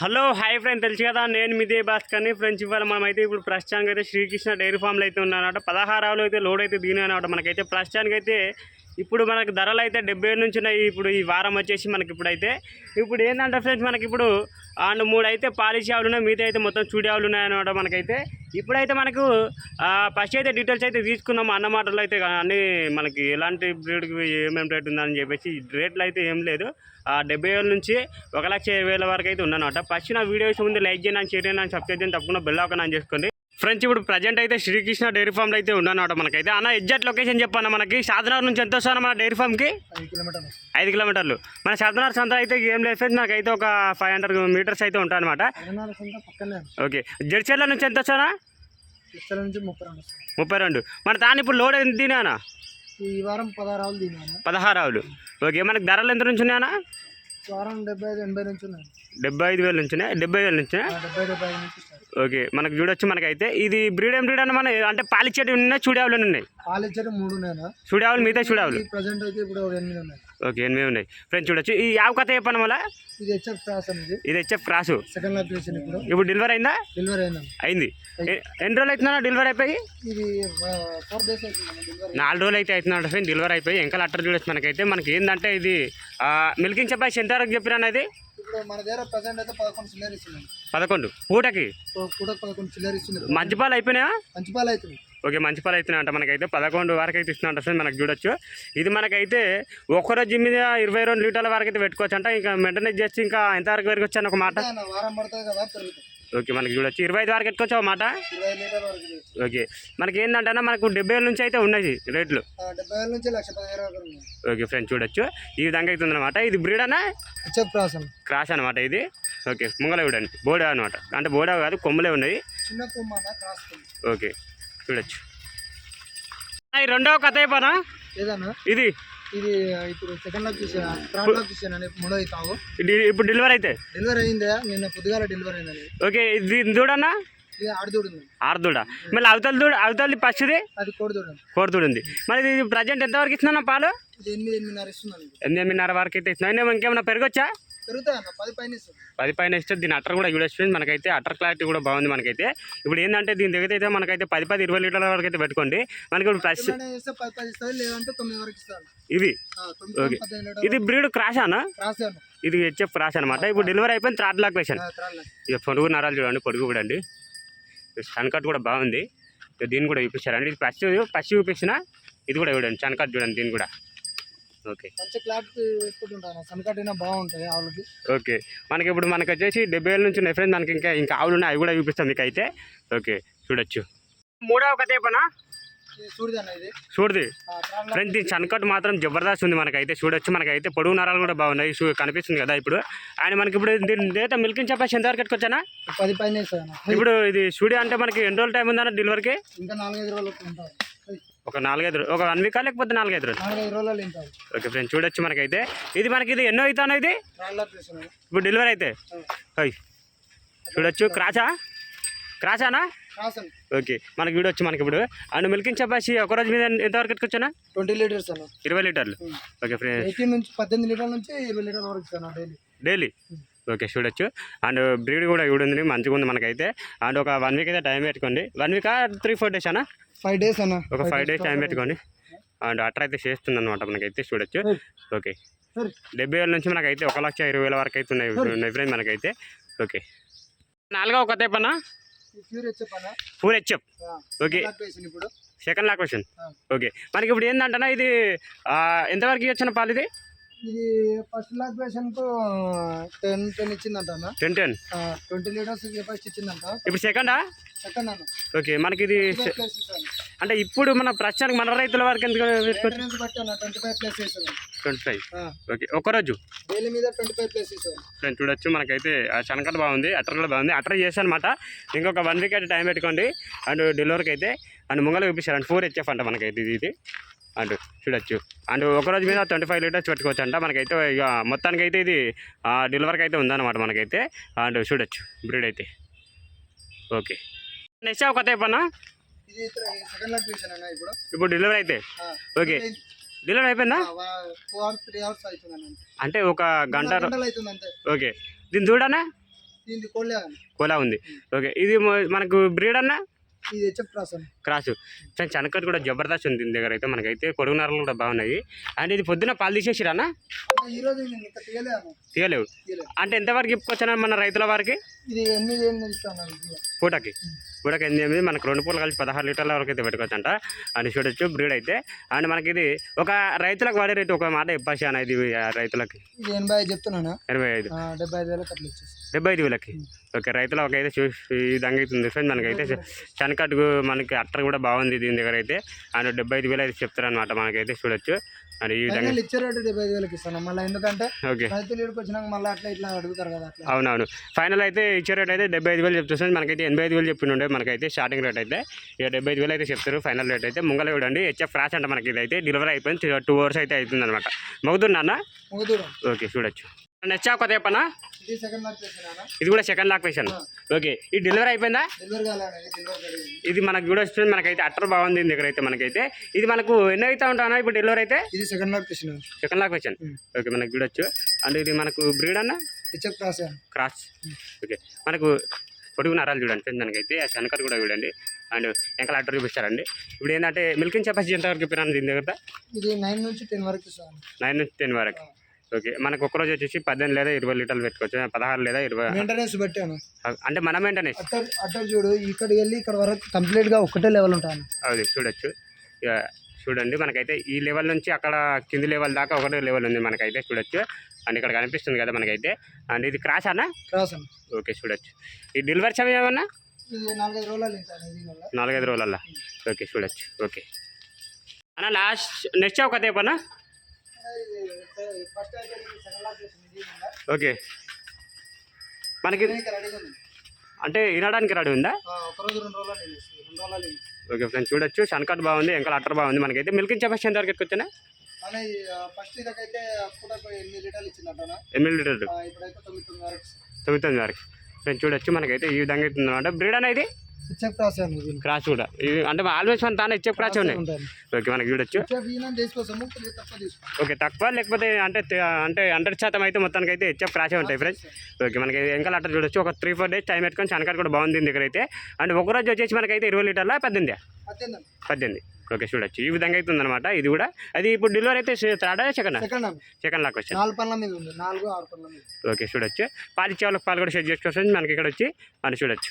Hello hi friend తెలుసు కదా? నేను మిదే భాస్కర్ని. ఫ్రెండ్స్ ఇవాళ మనమైతే ఇప్పుడు ప్రస్తుతానికి అయితే శ్రీకృష్ణ డైరీ ఫామ్లో అయితే ఉన్నానమాట. పదహారావులు అయితే లోడ్ అయితే దిగినాయన్నమాట మనకైతే. ప్రస్తుతానికి అయితే ఇప్పుడు మనకు ధరలు అయితే డెబ్బై నుంచి ఉన్నాయి. ఇప్పుడు ఈ వారం వచ్చేసి మనకి ఇప్పుడైతే. ఇప్పుడు ఏంటంటే ఫ్రెండ్స్ మనకి ఇప్పుడు అండ్ మూడు అయితే పాలిష్ ఆవులు ఉన్నాయి. మిగతా అయితే మొత్తం చూడి ఆవులు ఉన్నాయన్నమాట మనకైతే. ఇప్పుడైతే మనకు ఫస్ట్ అయితే డీటెయిల్స్ అయితే తీసుకున్నాం అన్న మాటలు అయితే. అన్నీ మనకి ఎలాంటి బ్రీడ్కి ఏమేమి రేట్ ఉందని చెప్పేసి రేట్లు అయితే ఏం లేదు. ఆ డెబ్బై వేల నుంచి ఒక లక్ష వేల వరకు అయితే ఉందన్నమాట. ఫస్ట్ నా వీడియోస్ ముందు లైక్ చేయండి షేర్ చేయండి సబ్స్క్రైబ్ చేయండి. తప్పకుండా బెల్ ఆకన్ చేసుకోండి. ఫ్రెండ్స్ ఇప్పుడు ప్రజెంట్ అయితే శ్రీకృష్ణ డైరీ ఫామ్లో అయితే ఉన్నానమాట మనకైతే. అన్న ఎగ్జాక్ట్ లొకేషన్ చెప్పాను మనకి. సాధనగర్ నుంచి ఎంత వస్తాను మన డైరీ ఫామ్కి ఐదు కిలోమీటర్లు వస్తుంది. ఐదు కిలోమీటర్లు. మన సాధనగర్ సంత అయితే ఏం లేదు ఫ్రెండ్స్ నాకైతే ఒక ఫైవ్ హండ్రెడ్ మీటర్స్ అయితే ఉంటాయన్నమాట. ఓకే. జడ్చర్ల నుంచి ఎంత నుంచి ముప్పై రెండు మన తాను ఇప్పుడు లోడ్ ఎంత తినానా ఈ వారం పదహారు ఆవులు పదహారు ఆవులు. ఓకే మనకి ధరలు ఎంత నుంచి ఉన్నాయన్నా డెబ్బై ఐదు వేల నుంచి డెబ్బై వేల నుంచి ఓకే మనకు చూడొచ్చు మనకైతే. ఇది బ్రీడ్ ఏం బ్రీడ్ అన్న మన అంటే పాలిచ్చేటి ఉన్నాయి చూడావులు ఉన్నాయి? పాలు ఇచ్చేది మూడు చూడావులు మిగతా చూడావులు? ప్రజెంట్ అయితే ఇప్పుడు ఎనిమిది ఉన్నాయి. ఓకే ఎనిమిది ఉన్నాయి. ఫ్రెండ్స్ చూడొచ్చు. ఈ యావ కథ చెప్పండి మళ్ళీ? ఇది హెచ్ఎఫ్ క్రాస్ అనేది ఇది. వచ్చే క్రాసు సెకండ్ లాక్ వేసింది ఇప్పుడు. ఇప్పుడు డెలివరీ అయిందా? డెలివరీ అయింది ఎ- ఎన్ని రోజులు అవుతుందా డెలివరీ అయిపోయి? ఇది ఫోర్ డేస్ నాలుగు రోజులు అయితే అవుతున్నాడు ఫ్రెండ్ డెలివరీ అయిపోయి. ఇంకా అట్టర్ చూడొచ్చు మనకైతే. మనకి ఏంటంటే ఇది మిల్కింగ్ చెప్పాసి ఎంత వరకు చెప్పినా అనేది మన దగ్గర ప్రజెంట్ అయితే పదకొండు చిల్లర ఇస్తున్నాం పదకొండు. పూటకి? పదకొండు చిల్లర మంచి పాలు అయిపోయినాయా? మంచి పాలు ఓకే మంచి పాలు అవుతున్నాయి అంట మనకైతే. పదకొండు వరకు అయితే ఇస్తున్నట్టు ఫ్రెండ్ మనకు చూడొచ్చు. ఇది మనకైతే ఒక్కరోజు మీద ఇరవై రెండు లీటర్ల వరకు అయితే పెట్టుకోవచ్చు అంట ఇంకా మెయింటెనెన్స్ చేసి ఇంకా ఎంతవరకు పెరగచ్చు అని ఒక మాట? అంటే వారం పడుతుంది కదా ఓకే మనకి చూడొచ్చు. ఇరవై ఐదు వరకు పెట్టుకోవచ్చు ఒక మాట ఇరవై లీటర్ వరకు ఇది. ఓకే. మనకి ఏంటంటే మనకు డెబ్బై వేల నుంచి అయితే ఉన్నాయి రేట్లు. ఓకే ఫ్రెండ్స్ చూడొచ్చు. ఈ విధంగా అయితే ఉందన్నమాట. ఇది బ్రీడ్ అన్న. క్రాస్ అనమాట ఇది. ఓకే ముంగల చూడండి బోడా అనమాట అంటే బోడా కాదు కొమ్ములే ఉన్నాయి ఓకే చూడొచ్చు. రెండవ కథ అయిపోనా? ఇది. ఇది ఇప్పుడు సెకండ్ చూసాను థర్డ్ చూసాను నేను మూడో ఇప్పుడు డెలివరీ అయితే? డెలివరీ అయిందా? నిన్న పొద్దుగాల డెలివరీ అయిందని. ఓకే ఇది దూడన్నా ఇది మళ్ళీ అవతల దూడ అవతలది ఫస్ట్ది అది ఉంది మరి ఇది ప్రజెంట్ ఎంతవరకు ఇస్తున్నా పాలు? ఇది ఎనిమిది ఎనిమిదిన్నర ఎనిమిది ఎనిమిదిన్నర వరకు అయితే ఇస్తున్నా అయినా ఇంకేమైనా పెరగొచ్చా? పది పైన ఇస్తే దీని అటర్ కూడా చూడొచ్చు మనకైతే అటర్ క్లారిటీ కూడా బాగుంది మనకైతే. ఇప్పుడు ఏంటంటే దీని దగ్గర అయితే మనకైతే పది పది ఇరవై లీటర్ల వరకు అయితే పెట్టుకోండి. మనకి ఇప్పుడు ప్లస్ తొమ్మిది ఓకే. ఇది బ్రీడ్ క్రాష్ అన్న? ఇది హెచ్ఎఫ్ క్రాష్ అనమాట ఇప్పుడు డెలివరీ అయిపోయింది థర్డ్ లాక్ వేసాను ఇక పొడుగు నరాలు చూడండి పొడుగు కూడా అండి. సన్కట్ కూడా బాగుంది. దీన్ని కూడా చూపించారండి. ఇది ఫస్ట్ ఫస్ట్ చూపించిన ఇది కూడా చూడండి సన్కట్ చూడండి దీన్ని కూడా. ఓకే. మంచి క్లారిటీ పెట్టుకుంటాను సన్కట్టినా బాగుంటాయి ఆవులకి. ఓకే. మనకి ఇప్పుడు మనకి వచ్చేసి డెబ్బై ఏళ్ళ నుంచి ఫ్రెండ్స్ మనకి ఇంకా ఇంకా ఆవులు ఉన్నాయి అవి కూడా చూపిస్తాం మీకు అయితే ఓకే. చూడొచ్చు. మూడవ కథ చూడది ఫ్రెండ్స్ దీని సన్కట్ మాత్రం జబర్దస్త్ ఉంది మనకైతే. చూడొచ్చు మనకైతే పొడుగు నరాలు కూడా బాగున్నాయి. కనిపిస్తుంది కదా ఇప్పుడు. అండ్ మనకి ఇప్పుడు దీని డేటా మిల్కింగ్ చెప్పేసి ఎంతవరకు ఎట్టుకొచ్చానా పది పైన ఇప్పుడు ఇది స్టూడియో అంటే మనకి ఎన్ని రోజులు టైం ఉందన్న డెలివరీకి ఇంకా నాలుగైదు రోజులు ఒక నాలుగైదు రో- ఒక వన్ వీకా లేకపోతే నాలుగైదు రోజులు? రోజులు ఓకే ఫ్రెండ్స్ చూడొచ్చు మనకైతే. ఇది మనకి ఇది ఎన్నో అవుతానో ఇది? ఇప్పుడు డెలివరీ అయితే? అయ్యి చూడొచ్చు. క్రాచా క్రాచానా ఓకే మనకి చూడొచ్చు మనకి ఇప్పుడు. అండ్ మిల్కింగ్ చెప్పేసి ఒక రోజు మీద ఎంతవరకు ఎట్టుకొచ్చానా ట్వంటీ లీటర్స్ అన్న. ఇరవై లీటర్లు. Okay friends. నుంచి పద్దెనిమిది లీటర్ల నుంచి ఇరవై లీటర్ల వరకు డైలీ. డైలీ? ఓకే చూడొచ్చు. అండ్ బ్రీడ్ కూడా ఉంది మంచిగా ఉంది మనకైతే. అండ్ ఒక వన్ వీక్ అయితే టైం పెట్టుకోండి. వన్ వీకా త్రీ ఫోర్ డేస్ అనా? ఫైవ్ డేస్ అన్న. ఒక ఫైవ్ డేస్ టైం పెట్టుకోండి. అండ్ అట్రా అయితే చేస్తుంది అనమాట మనకైతే చూడొచ్చు. ఓకే. డెబ్బై వేల నుంచి మనకైతే ఒక లక్ష ఇరవై వేల వరకు అయితే ఉన్నాయి ఫ్రెండ్ మనకైతే. ఓకే. నాలుగో ప్యూర్ చెప్పానా full HF okay second lock question. Okay. మనకి ఇప్పుడు. ఏంటంటే ఇది ఎంతవరకు ఇచ్చిన పాలు ఇది? ఇది ఫస్ట్ లాక్కు టెన్ టెన్ ఇచ్చిందంట అన్న ten. Ten twenty litres capacity ఇచ్చిందంట. ఇప్పుడు సెకండా సెకండ్ అన్న. ఓకే మనకి ఇది అంటే ఇప్పుడు మన ప్రస్తుతానికి మన రైతుల వరకు ఎందుకు twenty five place twenty five okay ఒక్కరోజు. డైలీ మీద ట్వంటీ ఫైవ్ ప్లేస్ నేను చూడొచ్చు మనకైతే ఆ శనకట బాగుంది అటర్ కూడా బాగుంది. అటర్ చేశాను అనమాట ఇంకొక వన్ వీక్ అయితే టైం పెట్టుకోండి. అండ్ డెలివరీకి అయితే అండ్ ముంగల చూపిస్తారు అండ్ ఫోర్ హెచ్ఎఫ్ అంట మనకైతే ఇది ఇది. అండ్ చూడొచ్చు. అండ్ ఒక రోజు మీద ట్వంటీ ఫైవ్ లీటర్స్ పెట్టుకోవచ్చు అంట మనకైతే ఇక మొత్తానికి అయితే ఇది డెలివరీకి అయితే ఉందన్నమాట మనకైతే. అండ్ చూడొచ్చు. బ్రీడ్ అయితే. ఓకే. నెక్స్ట్ ఒక అన్న? ఇప్పుడు? ఇప్పుడు డెలివరీ అయితే? ఓకే. డెలివరీ అయిపోయిందా? అంటే ఒక గంట ఓకే. దీన్ని చూడనా? కోలా ఉంది. ఓకే. ఇది మనకు బ్రీడ్ అన్న? ఇది క్రాస్ క్రాస్. ఫ్రెండ్స్ కూడా జబర్దస్త్ ఉంది దీని దగ్గర అయితే మనకైతే పొడుగు నరలు కూడా బాగున్నాయి అండ్ ఇది పొద్దున పాలు తీసేసిరా అన్న ఈ రోజు నేను ఇంకా తీయలే అన్న తీయలేవు. తీయలే. అంటే ఎంతవరకు చెప్పుకొచ్చాను మన రైతుల వారికి? ఇది ఎనిమిది పూటకి. పూటకి ఎనిమిది ఎనిమిది మనకు రెండు పూలు కలిసి పదహారు లీటర్ల వరకు అయితే పెట్టుకోవచ్చు అంట అని చూడొచ్చు బ్రీడ్ అయితే. అండ్ మనకి ఇది ఒక రైతులకు వాడే రేటు ఒక మాట ఇది ఆ రైతులకి. ఎనభై ఐదు చెప్తున్నానా? ఎనభై ఐదు. డెబ్బై ఐదు వేలకు అట్లా డెబ్బై ఐదు వేలకి ఓకే రైతుల ఒక అయితే చూ ఈ విధంగా అవుతుంది ఫ్రెండ్. మనకైతే శనకట్టు మనకి అట్టర్ కూడా బాగుంది దీని దగ్గర అయితే. అండ్ డెబ్బై ఐదు వేలు అయితే చెప్తారనమాట మనకైతే చూడొచ్చు. అండ్ ఈ విధంగా ఫైనల్ ఇచ్చే రేటు డెబ్బై ఐదు వేలకు ఇస్తాను. మళ్ళీ ఎందుకంటే ఓకే. రైతులు ఇక్కడికి వచ్చినాక మళ్ళీ అట్లా ఇట్లా అడుగుతారు కదా అట్లా. అవునవును. ఫైనల్ అయితే ఇచ్చే రేట్ అయితే డెబ్బై ఐదు వేలు చెప్తుంది మనకైతే ఎనభై ఐదు వేలు చెప్పిండే మనకైతే స్టార్టింగ్ రేట్ అయితే. ఇక డెబ్బై ఐదు వేలు అయితే చెప్తారు. ఫైనల్ రేట్ అయితే ముంగల చూడండి. హెచ్ఎఫ్ క్రాస్ అంట మనకి ఇది అయితే డెలివరీ అయిపోయింది. టూ అవర్స్ అయితే అవుతుంది అనమాట ముగుదూరం. ఓకే చూడొచ్చు. నెక్స్ట్ కొత్త చెప్పనా? ఇది ఇది కూడా సెకండ్ లాక్ వేసాను ఓకే ఈ డెలివరీ అయిపోయిందా? ఇది మనకు కూడా వస్తుంది మనకైతే అట్టర్ బాగుంది దగ్గర అయితే మనకైతే. ఇది మనకు ఎన్ని అవుతా ఉంటానా ఇప్పుడు డెలివరీ అయితే? ఇది సెకండ్ లాక్ చేసిన సెకండ్ లాక్ Hmm. ఓకే మనకు చూడొచ్చు అండ్ ఇది మనకు బ్రీడ్ అన్న? క్రాస్ క్రాస్ ఓకే మనకు పొడుగు నరాలు చూడండి మనకైతే ఆ శనకర్ కూడా చూడండి. అండ్ ఎంకల అట్టర్ చూపిస్తారండి. ఇప్పుడు ఏంటంటే మిల్కింగ్ కెపాసిటీ ఎంతవరకు చెప్పినాను దీని దగ్గర? ఇది నైన్ నుంచి టెన్ వరకు నైన్ నుంచి టెన్ వరకు. ఓకే. మనకు ఒక్కరోజు వచ్చేసి పద్దెనిమిది లేదా ఇరవై లీటర్లు పెట్టుకోవచ్చు. పదహారు లేదా ఇరవై. మెయింటెనెన్స్ బట్టాను అంటే మన మెయింటెనెన్స్ అట్టర్ అట్టర్ చూడు ఇక్కడికి వెళ్ళి ఇక్కడ వరకు కంప్లీట్గా ఒకటే లెవెల్ ఉంటాను. అది చూడొచ్చు. ఇక చూడండి. మనకైతే ఈ లెవెల్ నుంచి అక్కడ కింది లెవెల్ దాకా ఒకటే లెవెల్ ఉంది మనకైతే చూడొచ్చు. అండ్ ఇక్కడ కనిపిస్తుంది కదా మనకైతే. అండ్ ఇది క్రాస్ అన్న క్రాస్ అని. ఓకే చూడొచ్చు. ఈ డెలివరీ సమయం ఏమన్నా? నాలుగైదు రోజులల్లా ఓకే చూడొచ్చు. ఓకే. అన్న లాస్ట్ నెక్స్ట్ ఒక తేపన్నా ఫస్ట్ అయితే సెకండ్? ఓకే. మనకి ఇంకా అంటే వినడానికి రెడీ ఉందా. ఓకే ఫ్రెండ్స్ చూడొచ్చు. సన్కట్ బాగుంది ఎంకల్ అట్టర్ బాగుంది మనకైతే. మిల్కింగ్ కెపాసిటీ ఎంత వరకు అప్పుడు ఎనిమిది లీటర్లు తొమ్మిది తొమ్మిది వరకు ఇస్తాను. తొమ్మిది తొమ్మిది వరకు. ఫ్రెండ్స్ చూడొచ్చు. మనకైతే ఈ విధంగా అవుతుంది అనమాట బ్రీడ్ అనేది క్రాస్ కూడా. ఇది అంటే ఆల్వేస్ మన తానే ఇచ్చే క్రాస్ ఉన్నాయి. ఓకే మనకి చూడొచ్చు. ఓకే తక్కువ లేకపోతే అంటే అంటే హండ్రెడ్ శాతం అయితే మొత్తానికి అయితే హెచ్ఎఫ్ క్రాసే ఉంటాయి ఫ్రెండ్స్. ఓకే మనకి ఎంకల్ అట్టర్ చూడొచ్చు. ఒక త్రీ ఫోర్ డేస్ టైం పెట్టుకొని శనకట్ కూడా బాగుంది దగ్గర అయితే. అండ్ ఒక రోజు వచ్చేసి మనకైతే ఇరవై లీటర్ల పద్దెనిమిది. పద్దెనిమిది. ఓకే చూడొచ్చు. ఈ విధంగా అయితే ఉందన్నమాట ఇది కూడా. అది ఇప్పుడు డెలివరీ అయితే థర్డ్ సెకండ్ సెకండ్ లాక్ వచ్చింది ఓకే చూడొచ్చు. పాలు ఇచ్చే వాళ్ళకి పాలు కూడా షేర్ చేసుకోవచ్చు మనకి ఇక్కడ వచ్చి మనం చూడొచ్చు.